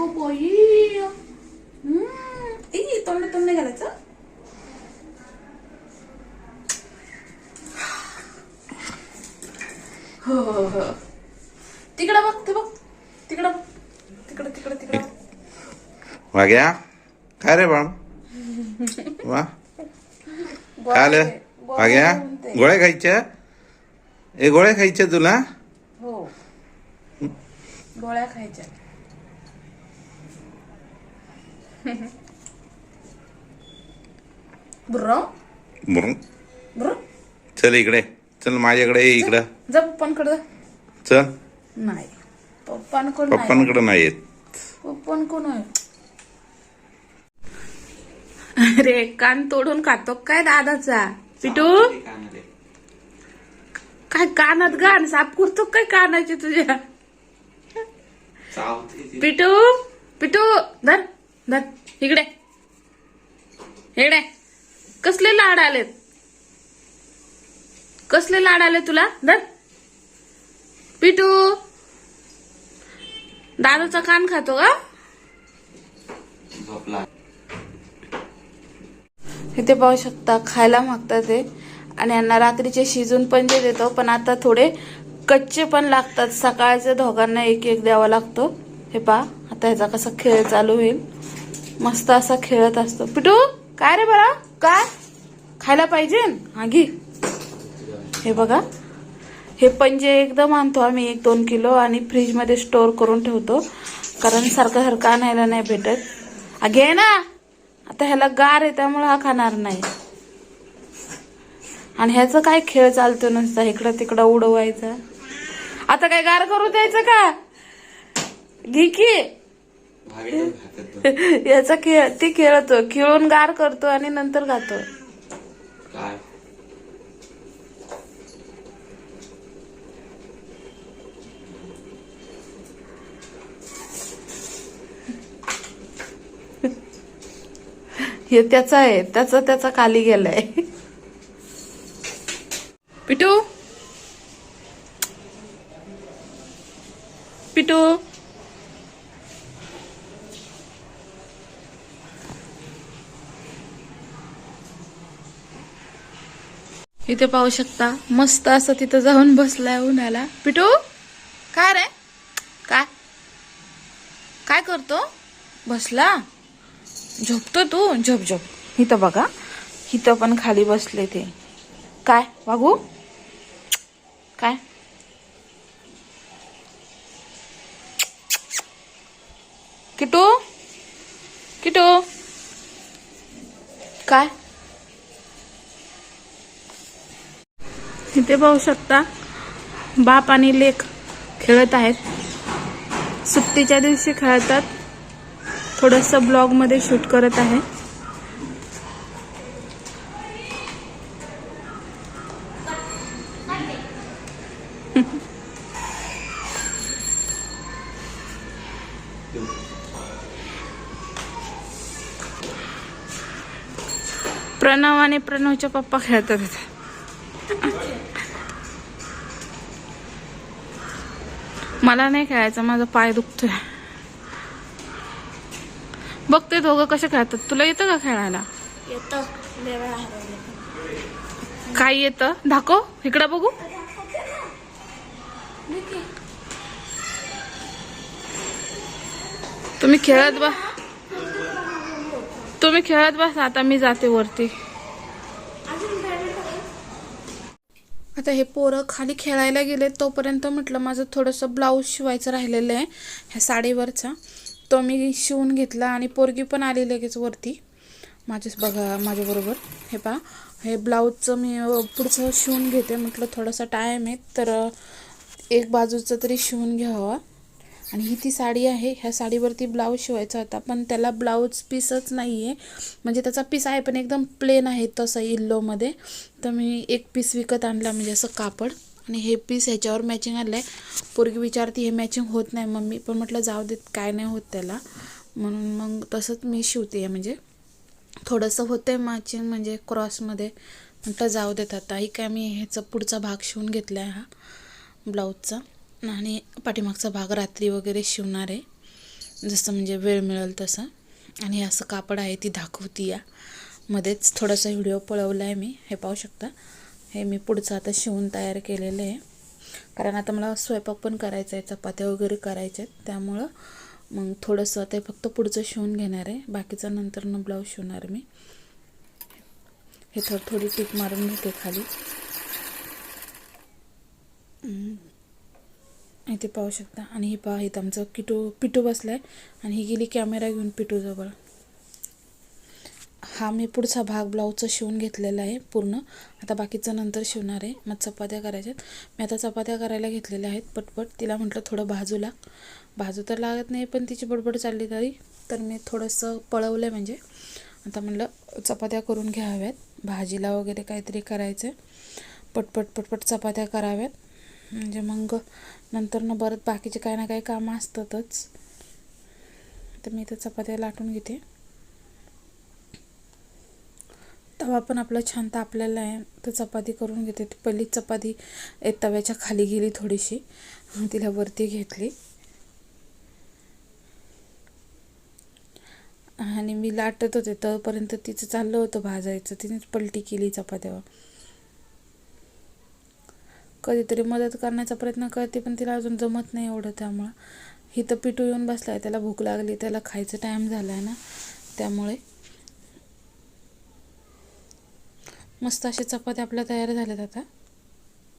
हो बाई. हम्म. ई, तोंड तोंड नाही घालायचं? हो हो हो तिकडं बघ ते बघ. तिकडं बघ. तिकडं तिकडं तिकडं वाग्या काय रे बाळ? वा. काय आलं? वाग्या गोळ्या खायच्या? ए गोळ्या खायच्या तुला? हो. गोळ्या खायच्या. बुर्र बुर बुर्र चल इकडे. चल माझ्याकडे ये इकडं. जा पप्पांकडं. चल. नाही. पप्पांकडं नाही. पप्पांकडे नाही येत पप्पांकडं आहे अरे कान तोडून खातो काय दादाचा? पिटू? काय कानात गाण साफ करतो काय कानाची तुझ्या? पिटू? पिटू धर. धर. इकडे. इकडे. कसले लाड आलेत? कसले लाड आले तुला? धर. पिटू. दादाचा कान खातो का? इथे पाहू शकता खायला मागतात ते. आणि यांना रात्रीचे शिजून पण जे देतो पण आता थोडे कच्चे पण लागतात. सकाळचे दोघांना एक एक द्यावा लागतो. हे पहा आता ह्याचा कसा खेळ चालू होईल. मस्त असा खेळत असतो. पिटू काय रे बरा काय? खायला पाहिजे? हा घे. हे बघा. हे पंजे एकदम आणतो आम्ही एक दोन किलो आणि फ्रीजमध्ये स्टोअर करून ठेवतो. कारण सारखं सारखं आणायला नाही भेटत. घे ना. आता ह्याला गार आहे त्यामुळे हा खाणार नाही. आणि ह्याचं काय खेळ चालतो नुसता इकडं तिकडं उडवायचा. आता काय गार करू द्यायचं का? घे की. याचा खेळ ते खेळतो खेळून गार करतो आणि नंतर खातो. हे त्याचा आहे त्याचा त्याचा खाली गेलाय. पिटू? पिटू? इथे पाहू शकता. मस्त असं तिथं जाऊन बसलाय उन्हाला. पिटू काय रे? काय? काय करतो? बसला? झोपतो तू? झोप झोप. इथं बघा. इथं पण खाली बसले ते. काय? वागू? काय? किटू? किटू? काय? इथे पाहू शकता बाप आणि लेख खेळत आहेत. सुट्टीच्या दिवशी खेळतात. थोडस ब्लॉगमध्ये शूट करत आहे. प्रणव आणि प्रणवच्या पप्पा खेळतात मला नाही खेळायचं माझा पाय दुखतोय. बघते दोघं कसे खेळतात. तुला येतं का खेळायला? येतं. काय येतं? दाखव. इकडं बघू. तुम्ही खेळत बा तुम्ही खेळत बस आता मी जाते वरती. आता हे पोरं खाली खेळायला गेले तोपर्यंत म्हटलं माझं थोडंसं ब्लाऊज शिवायचं राहिलेलं आहे ह्या साडीवरचा. तो मी शिवून घेतला आणि पोरगी पण आली लगेच वरती. माझेच बघा माझ्याबरोबर. हे पहा हे ब्लाऊजचं मी पुढचं शिवून घेते म्हटलं थोडासा टाईम आहे तर एक बाजूचं तरी शिवून घ्यावा. आणि ही ती साडी आहे. ह्या साडीवरती ब्लाऊज शिवायचा होता. पण त्याला ब्लाऊज पीसच नाही आहे म्हणजे त्याचा पीस आहे पण एकदम प्लेन आहे तसं इल्लोमध्ये तर मी एक पीस विकत आणला म्हणजे असं कापड. आणि हे पीस ह्याच्यावर मॅचिंग आलं आहे पोरगी विचारती हे मॅचिंग होत नाही मम्मी. पण म्हटलं जाऊ देत काय नाही होत त्याला. म्हणून मग तसंच मी शिवते आहे म्हणजे. थोडंसं होतं आहे मॅचिंग म्हणजे क्रॉसमध्ये म्हटलं जाऊ देत आता. ही काय मी ह्याचा पुढचा भाग शिवून घेतला आहे हा ब्लाऊजचा आणि पाठीमागचा भाग रात्री वगैरे शिवणार आहे. जसं म्हणजे वेळ मिळेल तसं. आणि असं कापड आहे ती दाखवती या. मध्येच थोडासा व्हिडिओ पळवला आहे मी. हे पाहू शकता. हे मी पुढचं आता शिवून तयार केलेलं आहे. कारण आता मला स्वयंपाक पण करायचा आहे चपात्या वगैरे करायच्या आहेत. त्यामुळं मग थोडंसं ते फक्त पुढचं शिवून घेणार आहे. बाकीचं नंतरनं ब्लाऊज शिवणार मी. हे थोडी थोडी टीप मारून घेते खाली. इथे पाहू शकता. आणि हे पहा इथं आमचं किटू पिटू बसलाय. आणि ही गेली कॅमेरा घेऊन पिटूजवळ. हा मी पुढचा भाग ब्लाऊजचा शिवून घेतलेला आहे पूर्ण. आता बाकीचं नंतर शिवणार आहे. मग चपात्या करायच्यात. मी आता चपात्या करायला घेतलेल्या आहेत पटपट. तिला म्हटलं थोडं बाजूला बाजू भाजू तर लागत नाही पण तिची बडबड चालली तरी. तर मी थोडंसं पळवलं आहे म्हणजे. आता म्हटलं चपात्या करून घ्याव्यात. भाजीला वगैरे काहीतरी करायचं आहे पटपट पटपट चपात्या कराव्यात. म्हणजे मग नंतर न परत बाकीचे काही ना काही कामं असतातच. तर मी इथं चपात्या लाटून घेते. तवा पण आपला छान तापलेला आहे. तर चपाती करून घेते. पहिली चपाती तव्याच्या खाली गेली थोडीशी. तिला वरती घेतली. आणि मी लाटत होते. तोपर्यंत तिचं चाललं होतं भाजायचं. तिनेच पलटी केली चपात्यावर. कधीतरी मदत करण्याचा प्रयत्न करते पण तिला अजून जमत नाही एवढं त्यामुळं. ही तर पिटू येऊन बसला आहे त्याला भूक लागली त्याला खायचा टाईम झाला आहे ना त्यामुळे. मस्त असे चपात्या आपल्या तयार झाल्यात आता.